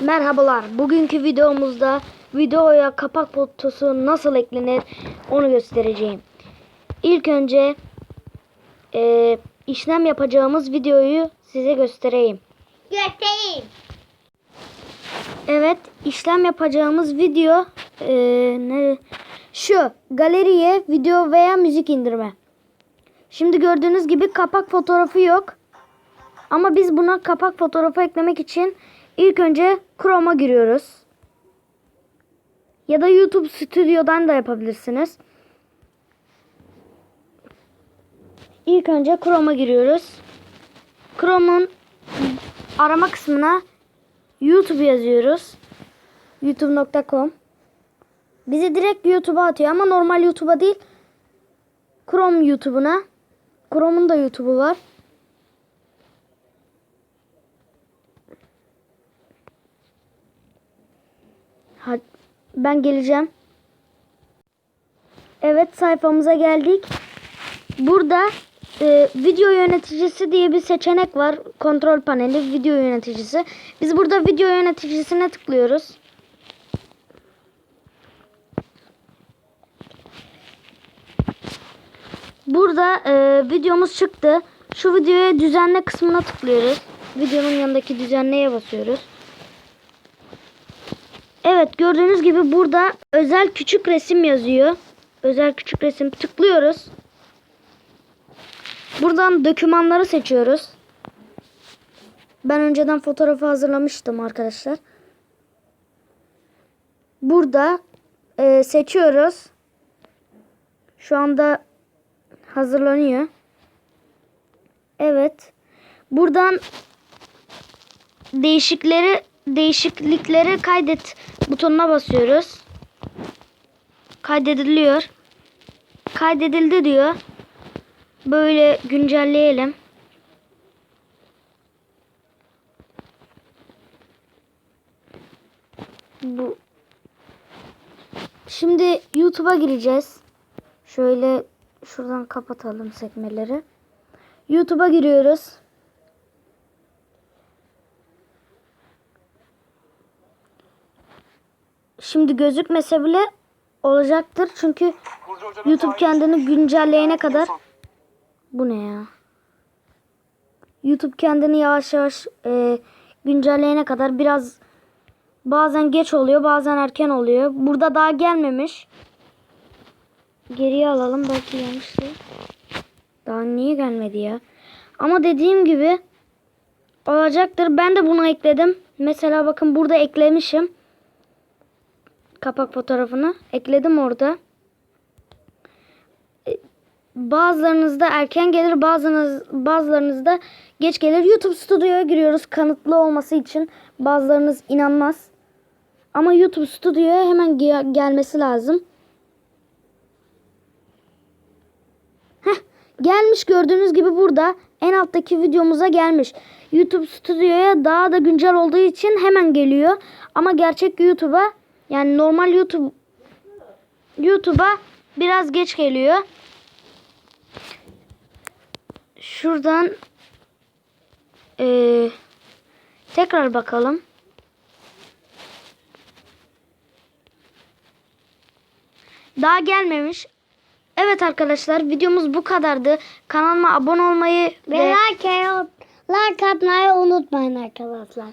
Merhabalar. Bugünkü videomuzda videoya kapak fotosu nasıl eklenir onu göstereceğim. İlk önce e, işlem yapacağımız videoyu size göstereyim. Göstereyim. Evet, işlem yapacağımız video e, ne? Şu galeriye video veya müzik indirme. Şimdi gördüğünüz gibi kapak fotoğrafı yok. Ama biz buna kapak fotoğrafı eklemek için ilk önce Chrome'a giriyoruz. Ya da YouTube Studio'dan da yapabilirsiniz. İlk önce Chrome'a giriyoruz. Chrome'un arama kısmına YouTube yazıyoruz. youtube.com Bizi direkt YouTube'a atıyor ama normal YouTube'a değil. Chrome YouTube'una. Chrome'un da YouTube'u var. Ben geleceğim. Evet sayfamıza geldik. Burada e, video yöneticisi diye bir seçenek var. Kontrol paneli video yöneticisi. Biz burada video yöneticisine tıklıyoruz. Burada e, videomuz çıktı. Şu videoya düzenle kısmına tıklıyoruz. Videonun yanındaki düzenleye basıyoruz. Evet gördüğünüz gibi burada özel küçük resim yazıyor. Özel küçük resim tıklıyoruz. Buradan dokümanları seçiyoruz. Ben önceden fotoğrafı hazırlamıştım arkadaşlar. Burada e, seçiyoruz. Şu anda hazırlanıyor. Evet. Buradan değişikleri değişiklikleri kaydet butonuna basıyoruz. Kaydediliyor. Kaydedildi diyor. Böyle güncelleyelim. Bu Şimdi YouTube'a gireceğiz. Şöyle şuradan kapatalım sekmeleri. YouTube'a giriyoruz. Şimdi gözükmese bile olacaktır. Çünkü YouTube kendini güncelleyene kadar bu ne ya? YouTube kendini yavaş yavaş e, güncelleyene kadar biraz bazen geç oluyor, bazen erken oluyor. Burada daha gelmemiş. Geriye alalım belki yanlıştır. Daha niye gelmedi ya? Ama dediğim gibi olacaktır. Ben de bunu ekledim. Mesela bakın burada eklemişim. Kapak fotoğrafını ekledim orada. E, Bazılarınızda erken gelir, bazılarınız, bazılarınızda geç gelir. YouTube Studio'ya giriyoruz kanıtlı olması için. Bazılarınız inanmaz. Ama YouTube Studio'ya hemen ge- gelmesi lazım. Heh, gelmiş gördüğünüz gibi burada en alttaki videomuza gelmiş. YouTube Studio'ya daha da güncel olduğu için hemen geliyor. Ama gerçek YouTube'a yani normal YouTube YouTube'a biraz geç geliyor. Şuradan eee, tekrar bakalım. Daha gelmemiş. Evet arkadaşlar videomuz bu kadardı. Kanalıma abone olmayı Ve ve like, like atmayı unutmayın arkadaşlar.